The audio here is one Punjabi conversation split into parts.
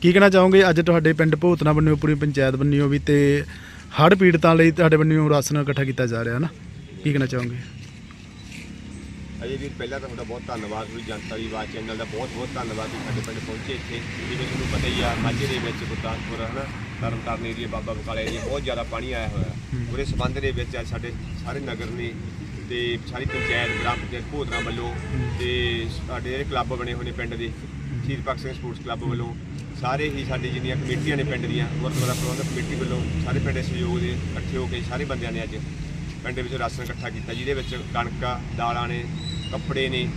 ਕੀ ਕਹਿਣਾ ਚਾਹੋਗੇ? ਅੱਜ ਤੁਹਾਡੇ ਪਿੰਡ ਭੂਤਨਾ ਬੰਨਿਓ ਪੂਰੀ ਪੰਚਾਇਤ ਬੰਨਿਓ ਵੀ ਤੇ ਹੜ੍ਹ ਪੀੜਤਾਂ ਲਈ ਤੁਹਾਡੇ ਬੰਨਿਓ ਰਾਸ਼ਨ ਇਕੱਠਾ ਕੀਤਾ ਜਾ ਰਿਹਾ ਨਾ? ਕੀ ਕਹਿਣਾ ਚਾਹੋਗੇ? ਅਜੇ ਵੀ ਪਹਿਲਾਂ ਤਾਂ ਤੁਹਾਡਾ ਬਹੁਤ ਧੰਨਵਾਦ ਵੀ ਜਨਤਾ ਦੀ ਆਵਾਜ਼ ਚੈਨਲ ਦਾ ਬਹੁਤ ਬਹੁਤ ਧੰਨਵਾਦ ਕਿ ਸਾਡੇ ਪਿੰਡ ਪਹੁੰਚੇ ਇੱਥੇ। ਜਿਵੇਂ ਤੁਹਾਨੂੰ ਪਤਾ ਹੀ ਆ ਮਾਝੇ ਦੇ ਵਿੱਚ ਗੁਰਦਾਸਪੁਰ ਹਨਾ? ਤਰਨਤਾਰਨ ਏਰੀਆ ਬਾਬਾ ਬਕਾਲਾ ਏਰੀਆ ਬਹੁਤ ਜ਼ਿਆਦਾ ਪਾਣੀ ਆਇਆ ਹੋਇਆ। ਉਹਦੇ ਸਬੰਧ ਦੇ ਵਿੱਚ ਅੱਜ ਸਾਡੇ ਸਾਰੇ ਨਗਰ ਨੇ ਤੇ ਸਾਰੀ ਪੰਚਾਇਤ ਗ੍ਰਾਮ ਪੰਚਾਇਤ ਭੋਦਰਾ ਵੱਲੋਂ ਤੇ ਸਾਡੇ ਜਿਹੜੇ ਕਲੱਬ ਬਣੇ ਹੋਏ ਨੇ ਪਿੰਡ ਦੇ ਸ਼ਹੀਦ ਭਗਤ ਸਿੰਘ ਸਪੋਰਟਸ ਕਲੱਬ ਵੱਲੋਂ ਸਾਰੇ ਹੀ ਸਾਡੀ ਜਿੰਨੀਆਂ ਕਮੇਟੀਆਂ ਨੇ ਪਿੰਡ ਦੀਆਂ ਗੁਰਦੁਆਰਾ ਪ੍ਰਬੰਧਕ ਕਮੇਟੀ ਵੱਲੋਂ ਸਾਰੇ ਪਿੰਡ ਦੇ ਸਹਿਯੋਗ ਦੇ ਇਕੱਠੇ ਹੋ ਕੇ ਸਾਰੇ ਬੰਦਿਆਂ ਨੇ ਅੱਜ ਪਿੰਡ ਦੇ ਵਿੱਚ ਰਾਸ਼ਨ ਇਕੱਠਾ ਕੀਤਾ ਜਿਹਦੇ ਵਿੱਚ ਕਣਕਾਂ ਦਾਲਾਂ ਨੇ ਕੱਪੜੇ ਨੇ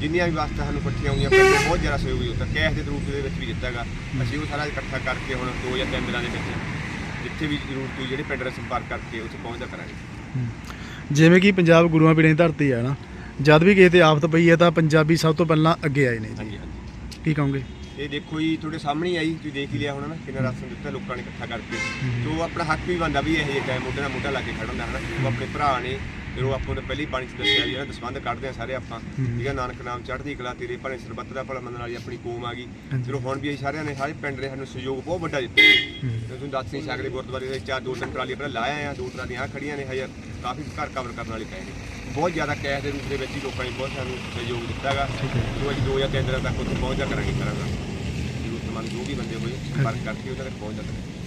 ਜਿੰਨੀਆਂ ਵੀ ਵਸਤਾਂ ਸਾਨੂੰ ਇਕੱਠੀਆਂ ਹੋਈਆਂ ਪਿੰਡ ਦੇ ਬਹੁਤ ਜ਼ਿਆਦਾ ਸਹਿਯੋਗ ਦਿੱਤਾ ਕੈਸ਼ ਦੇ ਰੂਪ ਦੇ ਵਿੱਚ ਵੀ ਦਿੱਤਾਗਾ ਅਸੀਂ ਉਹ ਸਾਰਾ ਇਕੱਠਾ ਕਰਕੇ ਹੁਣ ਦੋ ਜਾਂ ਤਿੰਨ ਦਿਨਾਂ ਦੇ ਵਿੱਚ ਜਿੱਥੇ ਵੀ ਜ਼ਰੂਰਤ ਹੋਈ ਜਿਹੜੇ ਪਿੰਡ ਦਾ ਸੰਪਰਕ ਕਰਕੇ ਉੱਥੇ ਪਹੁੰਚਦਾ ਕਰਾਂਗੇ। ਜਿਵੇਂ ਕਿ ਪੰਜਾਬ ਗੁਰੂਆਂ ਪੀੜਾਂ ਦੀ ਧਰਤੀ ਹੈ ਨਾ ਜਦ ਵੀ ਕਿਸੇ ਤੇ ਆਫਤ ਪਈ ਹੈ ਤਾਂ ਪੰਜਾਬੀ ਸਭ ਤੋਂ ਪਹਿਲਾਂ ਅੱਗੇ ਆਏ ਨੇ। ਜੀ ਹਾਂਜੀ ਹਾਂਜੀ। ਕੀ ਕਹੋਗੇ? ਇਹ ਦੇਖੋ ਜੀ ਤੁਹਾਡੇ ਸਾਹਮਣੇ ਹੀ ਆਈ ਤੁਸੀਂ ਦੇਖ ਹੀ ਲਿਆ ਹੋਣਾ ਨਾ ਕਿੰਨਾ ਰਾਸ਼ਨ ਦਿੱਤਾ ਲੋਕਾਂ ਨੇ ਇਕੱਠਾ ਕਰਕੇ। ਜੋ ਆਪਣਾ ਹੱਕ ਵੀ ਬਣਦਾ ਵੀ ਇਹ ਜਿਹੇ ਟਾਈਮ ਮੋਢੇ ਨਾਲ ਮੋਢਾ ਲਾ ਕੇ ਖੜਾ ਹੁੰਦਾ ਹੈ ਨਾ ਉਹ ਆਪਣੇ ਭਰਾ ਨੇ ਜਦੋਂ ਆਪਾਂ ਨੇ ਪਹਿਲੀ ਬਾਣੀ ਚ ਦੱਸਿਆ ਵੀ ਇਹਨਾਂ ਦਸਵੰਧ ਕੱਢਦੇ ਆ ਸਾਰੇ ਆਪਾਂ। ਠੀਕ ਹੈ ਨਾਨਕ ਨਾਮ ਚੜ੍ਹਦੀ ਕਲਾ ਤੇਰੇ ਭਲੇ ਸਰਬੱਤ ਦਾ ਭਲਾ ਮੰਨਣ ਵਾਲੀ ਆਪਣੀ ਕੌਮ ਆ ਗਈ। ਚਲੋ ਹੁਣ ਵੀ ਅਸੀਂ ਸਾਰਿਆਂ ਨੇ ਸਾਰੇ ਪਿੰਡ ਦੇ ਸਾਨੂੰ ਸਹਿਯੋਗ ਬਹੁਤ ਵੱਡਾ ਦਿੱਤਾ ਤੇ ਤੁਸੀਂ ਦੱਸ ਨਹੀਂ ਸਕਦੇ ਗੁਰਦੁਆਰੇ ਦੇ ਚਾਰ ਦੋ ਤਿੰਨ ਟਰਾਲੀ ਪਹਿਲਾਂ ਲਾਇਆ ਆ ਦੋ ਟਰਾਲੀਆਂ ਆਹ ਖੜੀਆਂ ਨੇ ਹਜੇ ਕਾਫੀ ਘਰ ਕਵਰ ਕਰਨ ਵਾਲੇ ਪਏ ਨੇ। ਬਹੁਤ ਜ਼ਿਆਦਾ ਕੈਸ਼ ਦੇ ਰੂਪ ਦੇ ਵਿੱਚ ਹੀ ਲੋਕਾਂ ਨੇ ਬਹੁਤ ਸਾਨੂੰ ਸਹਿਯੋਗ ਦਿੱਤਾਗਾ। ਜੋ ਅਸੀਂ ਦੋ ਜਾਂ ਤਿੰਨ ਦਿਨਾਂ ਤੱਕ ਉੱਥੇ ਪਹੁੰਚਾ ਕਰਾਂਗੇ ਕਰਾਂਗਾ ਜ਼ਰੂਰਤਮੰਦ ਜੋ ਵੀ ਬੰਦੇ ਹੋਏ ਸੰਪਰਕ ਕਰਕੇ ਉਹਨਾਂ ਤੱਕ ਪਹੁੰਚ ਜਾਂਦੇ